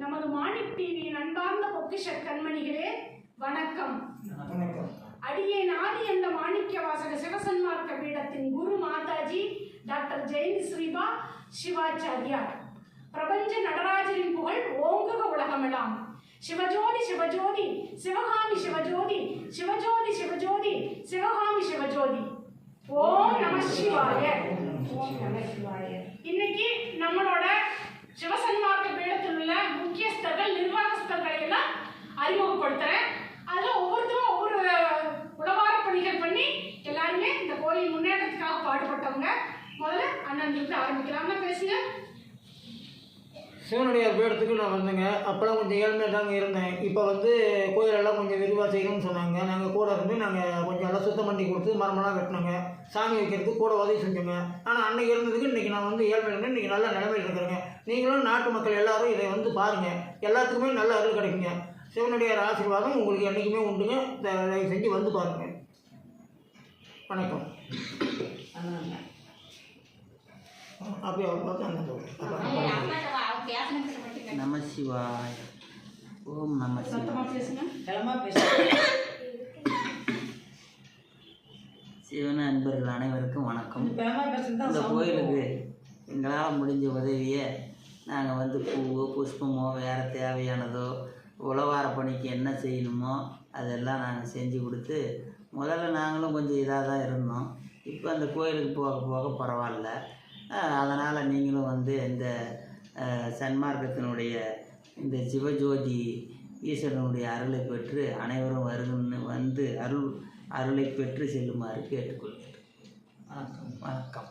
நமது மாணிக் டிவியின் அன்பார்ந்த பொக்கிஷ கண்மணிகளே வணக்கம். அடியே நாதி என்ற மாணிக்க வாசக சிவசன்மார்க்க பீடத்தின் குரு மாதாஜி டாக்டர் ஜெயந்தி ஸ்ரீபா சிவாச்சாரியார். பிரபஞ்ச நடராஜரின் புகழ் ஓங்குக உலகமெல்லாம் சிவஜோதி சிவஜோதி சிவகாமி சிவஜோதி சிவஜோதி சிவஜோதி சிவகாமி சிவஜோதி. ஓம் நம சிவாய. ஓம் நம சிவாய. இன்னைக்கு நம்மளோட சிவசன்மார்க்க பீடத்தில் உள்ள முக்கியஸ்தர்கள் நிர்வாகஸ்தர்களை எல்லாம் அறிமுகப்படுத்துறேன் அதில் ஒவ்வொருத்தரும் ஒவ்வொரு உளவார பணிகள் பண்ணி எல்லாருமே இந்த கோயில் முன்னேற்றத்துக்காக பாடுபட்டவங்க பேசுங்க. சிவனுடைய பீடத்துக்கு நான் வந்தேங்க. அப்போலாம் கொஞ்சம் ஏழ்மையாக தாங்க இருந்தேன். இப்போ வந்து கோயிலெல்லாம் கொஞ்சம் விரிவாக செய்யணும்னு சொன்னாங்க. நாங்கள் கூட இருந்து நாங்கள் கொஞ்சம் எல்லாம் சுத்தம் பண்ணி கொடுத்து மரமெல்லாம் வெட்டினோங்க. சாமி வைக்கிறதுக்கு கூட உதவி செஞ்சோங்க. ஆனால் அன்னைக்கு இருந்ததுக்கு இன்றைக்கி நான் வந்து ஏழ்மையில் இருந்தேன். இன்றைக்கி நல்ல நிலைமையில் இருக்கிறேங்க. நீங்களும் நாட்டு மக்கள் எல்லாரும் இதை வந்து பாருங்கள் எல்லாத்துக்குமே நல்ல அருள் கிடைக்குங்க. சிவனுடைய ஆசீர்வாதம் உங்களுக்கு என்றைக்குமே உண்டுங்க. தயவு செஞ்சு வந்து பாருங்கள் வணக்கம். அப்படியே அவர் பார்த்து அந்த நம சிவாய ஓம் நம சிவன அன்பர்கள் அனைவருக்கும் வணக்கம் இந்த கோயிலுக்கு எங்களால் முடிஞ்ச உதவியை நாங்கள் வந்து பூவோ புஷ்பமோ வேறு தேவையானதோ உழவார பணிக்கு என்ன செய்யணுமோ அதெல்லாம் நாங்கள் செஞ்சு கொடுத்து முதல்ல நாங்களும் கொஞ்சம் இதாக தான் இருந்தோம் இப்போ அந்த கோயிலுக்கு போக போக பரவாயில்ல அதனால் நீங்களும் வந்து இந்த சன்மார்க்கத்தினுடைய இந்த சிவஜோதி ஈஸ்வரனுடைய அருளை பெற்று அனைவரும் வருகன்னு வந்து அருள் அருளை பெற்று செல்லுமாறு கேட்டுக்கொள்கிறேன். வணக்கம் வணக்கம்.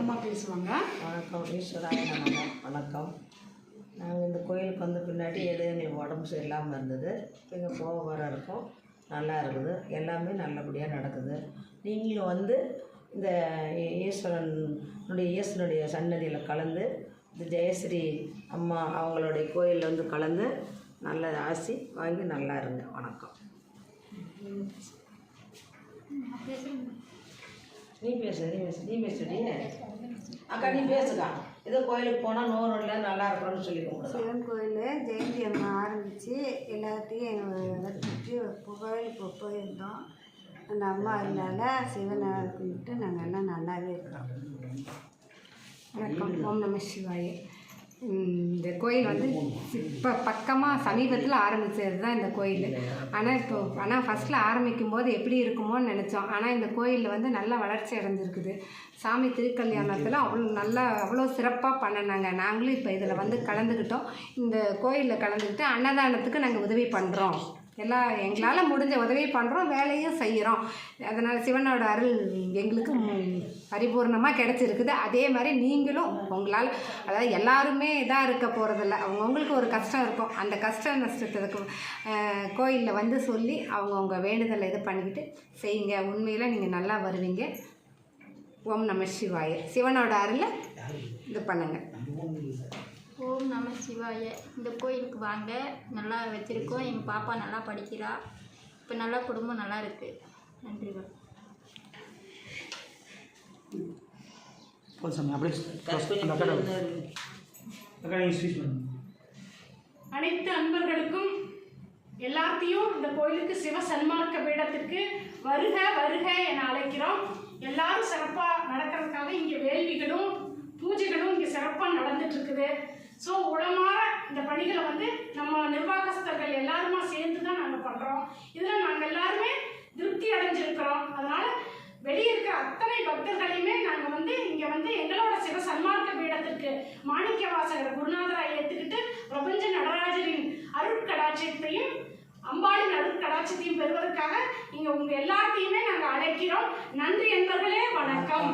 அம்மா பேசுவாங்க. வணக்கம் ஈஸ்வராய நமக. வணக்கம். நாங்கள் இந்த கோயிலுக்கு வந்த பின்னாடி எது எனக்கு உடம்பு சரியில்லாமல் இருந்தது. இங்கே போக வர இருக்கோம். நல்லா இருக்குது. எல்லாமே நல்லபடியாக நடக்குது. நீங்களும் வந்து இந்த ஈஸ்வரனுடைய ஈஸ்வரனுடைய சன்னதியில் கலந்து இந்த ஜெயஸ்ரீ அம்மா அவங்களுடைய கோயிலில் வந்து கலந்து நல்ல ஆசி வாங்கி நல்லா இருங்க. வணக்கம். நீ பேசு நீ பேசு நீ பேசுடி அக்கா நீ பேசுக்கா. ஏதோ கோயிலுக்கு போனால் நூறு இல்லை நல்லா இருக்கணும்னு சொல்லி சிவன் கோயில் ஜெயந்தி அம்மா ஆரம்பித்து எல்லாத்தையும் வச்சுட்டு கோயிலுக்கு போயிருந்தோம். அந்த அம்மா இருந்தால சிவனை கும்பிட்டு நாங்கள் எல்லாம் நல்லாவே இருக்கிறோம் வணக்கம். ஓம் நம சிவாய. இந்த கோயில் வந்து இப்போ பக்கமாக சமீபத்தில் ஆரம்பித்தது தான் இந்த கோயில். ஆனால் இப்போ ஆனால் ஃபஸ்ட்டில் ஆரம்பிக்கும் போது எப்படி இருக்குமோன்னு நினச்சோம். ஆனால் இந்த கோயிலில் வந்து நல்ல வளர்ச்சி அடைஞ்சிருக்குது. சாமி திருக்கல்யாணத்தில் அவ்வளோ நல்லா அவ்வளோ சிறப்பாக பண்ணினாங்க. நாங்களும் இப்போ இதில் வந்து கலந்துக்கிட்டோம். இந்த கோயிலில் கலந்துக்கிட்டு அன்னதானத்துக்கு நாங்கள் உதவி பண்ணுறோம் எல்லா எங்களால் முடிஞ்ச உதவியை பண்ணுறோம் வேலையும் செய்கிறோம் அதனால் சிவனோட அருள் எங்களுக்கு பரிபூர்ணமாக கிடச்சிருக்குது. அதே மாதிரி நீங்களும் உங்களால் அதாவது எல்லாருமே இதாக இருக்க போகிறதில்ல அவங்கவுங்களுக்கு ஒரு கஷ்டம் இருக்கும். அந்த கஷ்ட நஷ்டத்துக்கு கோயிலில் வந்து சொல்லி அவங்கவுங்க வேண்டுதலை இது பண்ணிக்கிட்டு செய்யுங்க. உண்மையில் நீங்கள் நல்லா வருவீங்க. ஓம் நம சிவாய. சிவனோட அருளை இது பண்ணுங்கள் ஓம் நம சிவாய. இந்த கோயிலுக்கு வாங்க. நல்லா வச்சுருக்கோம். எங்கள் பாப்பா நல்லா படிக்கிறா. இப்போ நல்லா குடும்பம் நல்லா இருக்குது நன்றிகள் அனைத்து அன்பர்களுக்கும் எல்லாத்தையும் இந்த கோயிலுக்கு சிவ சன்மார்க்க பீடத்திற்கு வருக வருக என அழைக்கிறோம். எல்லாரும் சிறப்பாக நடக்கிறதுக்காக இங்கே வேள்விகளும் பூஜைகளும் இங்கே சிறப்பாக நடந்துட்டு இருக்குது. ஸோ உளமாற இந்த பணிகளை வந்து நம்ம நிர்வாகஸ்தர்கள் எல்லாருமா சேர்ந்து தான் நாங்கள் பண்ணுறோம் இதில் நாங்கள் எல்லாருமே திருப்தி அடைஞ்சிருக்கிறோம். அதனால் வெளியே இருக்கிற அத்தனை பக்தர்களையுமே நாங்கள் வந்து இங்கே வந்து எங்களோட சிவ சன்மார்க்க பீடத்திற்கு மாணிக்க வாசகர் குருநாதராக ஏற்றுக்கிட்டு பிரபஞ்ச நடராஜரின் அருட்கடாட்சியத்தையும் அம்பாளின் அருட்கடாட்சியத்தையும் பெறுவதற்காக இங்கே உங்கள் எல்லாத்தையுமே நாங்கள் அழைக்கிறோம். நன்றி என்பர்களே வணக்கம்.